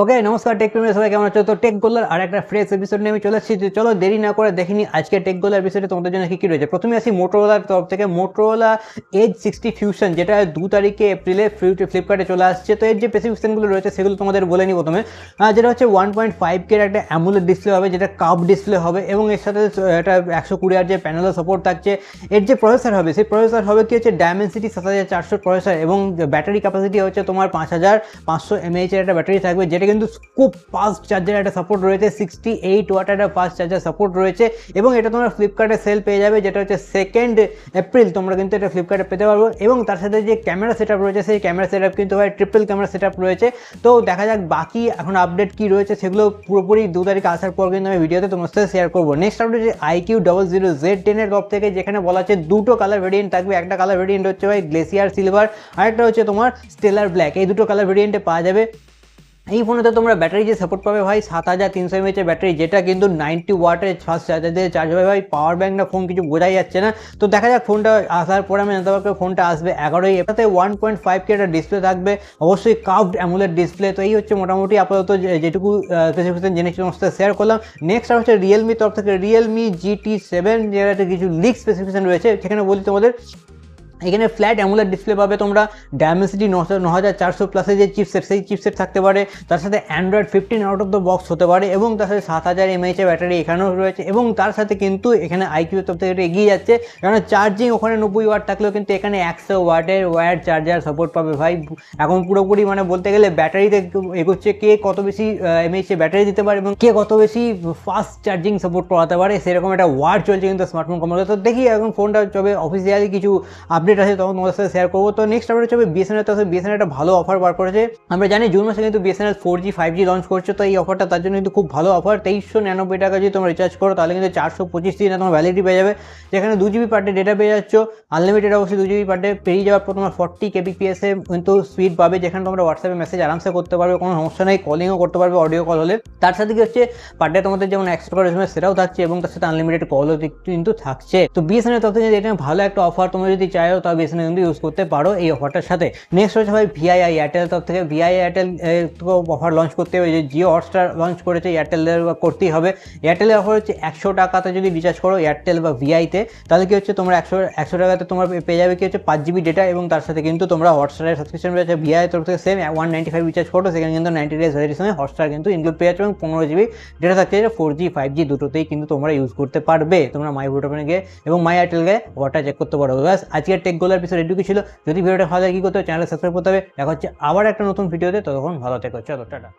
ওকে নমস্কার টেক প্রেমী সবাই কেমন আছো? তো টেক গোলার আর একটা ফ্রেশ এপিসোড নিয়ে আমি চলে আসছি তো চলো, দেরি না করে দেখিনি আজকে টেক গোলার এপিসোডে তোমাদের জন্য কি কি রয়েছে। প্রথমে আসি মোটোরোলার তরফ থেকে। মোটোরোলা এজ সিক্সটি ফিউশন যেটা দু তারিখে এপ্রিলে ফ্লিপকার্টে চলে আসছে। তো এর যে স্পেসিফিকেশনগুলো রয়েছে, সেগুলো তোমাদের বলে নিই প্রথমে। যেটা হচ্ছে ওয়ান পয়েন্ট ফাইভ কের একটা অ্যামুলেট ডিসপ্লে হবে, যেটা কাপ ডিসপ্লে হবে, এবং এর সাথে একটা একশো কুড়ি আর যে প্যানেলের সাপোর্ট থাকছে, এর যে প্রসেসর হবে, সেই প্রসেসর হবে কি হচ্ছে ডায়মেন্সিটি সাত হাজার চারশো প্রসেসর এবং ব্যাটারি ক্যাপাসিটি হচ্ছে তোমার পাঁচ হাজার পাঁচশো এমএইচের একটা ব্যাটারি থাকবে, যেটা কিন্তু খুব ফাস্ট চার্জার একটা সাপোর্ট রয়েছে সিক্সটি এইট ওয়াট একটা ফাস্ট চার্জার সাপোর্ট রয়েছে এবং এটা তোমরা ফ্লিপকার্টে সেল পেয়ে যাবে, যেটা হচ্ছে সেকেন্ড এপ্রিল তোমরা কিন্তু এটা ফ্লিপকার্টে পেতে পারব এবং তার সাথে যে ক্যামেরা সেট রয়েছে, সেই ক্যামেরা সেট কিন্তু ভাই ট্রিপল ক্যামেরা সেট রয়েছে। তো দেখা যাক বাকি এখন আপডেট কি রয়েছে, সেগুলো পুরোপুরি দু তারিখ আসার পর কিন্তু আমি ভিডিওতে তোমার সাথে শেয়ার করব। নেক্সট আপডেট যে আইকিউ ডবল জিরো জেড টেনের তরফ থেকে, যেখানে বলা আছে দুটো কালার ভেরিয়েন্ট থাকবে। একটা কালার ভেরিয়েন্ট হচ্ছে ভাই গ্লেসিয়ার সিলভার আরেকটা হচ্ছে তোমার স্টেলার ব্ল্যাক এই দুটো কালার ভেরিয়েন্টে পাওয়া যাবে। এই ফোনেতে তোমরা ব্যাটারি যে সাপোর্ট পাবে ভাই, সাত হাজার তিনশো এমএচের ব্যাটারি, যেটা কিন্তু নাইনটি ওয়াটের ফাস্ট চার্জার দিয়ে চার্জ হবে। ভাই পাওয়ার ব্যাঙ্ক না ফোন কিছু বোঝাই যাচ্ছে না। তো দেখা যাক ফোনটা আসার পরে আমি জানতে পারব ফোনটা আসবে এগারোই এটাতে ওয়ান পয়েন্ট ফাইভ কে একটা ডিসপ্লে থাকবে। অবশ্যই কাভড অ্যামুলেট ডিসপ্লে তো এই হচ্ছে মোটামুটি আপাতত যেটুকু স্পেসিফিকেশন জিনিস তোমার সাথে শেয়ার করলাম। নেক্সট আর হচ্ছে রিয়েলমি তরফ থেকে রিয়েলমি জিটি সেভেন যেটাতে কিছু লিক স্পেসিফিকেশন রয়েছে। সেখানে বলি তোমাদের এখানে ফ্ল্যাট অ্যামুলার ডিসপ্লে পাবে তোমরা ডায়মেন্সিটি ন হাজার চারশো প্লাসের যে চিপসেট সেই চিপসেট থাকতে পারে। তার সাথে Android fifteen out of the box হতে পারে এবং তার সাথে সাত হাজার এমএইচের ব্যাটারি এখানেও রয়েছে এবং তার সাথে কিন্তু এখানে আইকিউ তরফ থেকে এগিয়ে যাচ্ছে। কারণ চার্জিং ওখানে নব্বই ওয়াট থাকলেও কিন্তু এখানে একশো ওয়াটের ওয়্যার চার্জার সাপোর্ট পাবে ভাই। এখন পুরোপুরি মানে বলতে গেলে ব্যাটারিতে এগোচ্ছে কে কত বেশি এমএইচে ব্যাটারি দিতে পারে এবং কে কত বেশি ফাস্ট চার্জিং সাপোর্ট করাতে পারে, সেরকম একটা ওয়ার্ড চলছে কিন্তু স্মার্টফোন কোম্পানি তো দেখি এখন ফোনটা তবে অফিসিয়ালি কিছু আপডেট আছে, তখন তোমাদের সাথে শেয়ার করব। তো নেক্সট আপডেট হচ্ছে বিএসএনএল তো বিএসএনএল একটা ভালো অফার বার করেছে। আমরা জানি জুন মাসে কিন্তু BSNL four G five G launch করছে, তো এই অফারটা তার জন্য কিন্তু খুব ভালো অফার তেইশশো নিরানব্বই টাকা যদি তোমরা রিচার্জ করো, তাহলে কিন্তু চারশো পঁচিশ দিনে তোমার ভ্যালিডিটি পেয়ে যাবে। যেখানে দু জিবি পার ডে ডেটা পেয়ে যাচ্ছ আনলিমিটেড অবশ্যই দু জিবি পার ডে যাওয়ার পর তোমার ফর্টি কেবিপিএস কিন্তু স্পিড পাবে, যেখানে তোমরা হোয়াটসঅ্যাপে মেসেজ আরামসে করতে পারবে, কোনো সমস্যা নেই কলিংও করতে পারবে অডিও কল হলে। তার সাথে কি হচ্ছে পার ডে তোমাদের যেমন এক্সট্রা করে এসএমএস সেটাও থাকছে, এবং তার সাথে আনলিমিটেড কলও কিন্তু থাকছে। তো বিএসএনএল তরফ থেকে এটা ভালো একটা অফার তোমরা যদি চাও তাহলে বিএসএনএল কিন্তু ইউজ করতে পারো এই অফারটার সাথে। নেক্সট হচ্ছে ভাই ভিআইআই এয়ারটেল তরফ থেকে ভিআই এয়ারটেল অফার লঞ্চ করতে হবে, যে জিও হটস্টার লঞ্চ করেছে এয়ারটেলের করতেই হবে। এয়ারটেলের অফার হচ্ছে একশো টাকাতে যদি রিচার্জ করো এয়ারটেল বা ভিআইতে তাহলে কি হচ্ছে তোমরা একশো একশো টাকাতে তোমার পেয়ে যাবে কি হচ্ছে পাঁচ জিবি ডেটা এবং তার সাথে কিন্তু তোমরা হটস্টারের সাবস্ক্রিপশন রয়েছে। ভিআই তরফ থেকে same one ninety five recharge করো, সেখানে কিন্তু নাইনটি ডেজ ভ্যালিডিটির সঙ্গে হটস্টার কিন্তু ইনক্লুড পেয়ে যাচ্ছে এবং পনেরো জিবি ডেটা থাকছে ফোর জি ফাইভ জি দুটোতেই কিন্তু তোমরা ইউজ করতে পারবে। তোমরা মাই ভোটাফোনে গিয়ে এবং মাই এয়ারটেল গিয়ে ওয়াটার চেক করতে পারো। ব্যাস, আজকের টেক গোলার পিছনে এটুকু ছিল। যদি ভিডিওটা ভালো লাগে কি করতে হবে চ্যানেলে সাবস্ক্রাইব করতে হবে। দেখা হচ্ছে আবার একটা নতুন ভিডিওতে ততক্ষণ ভালো থেকো। চলো, টাটা।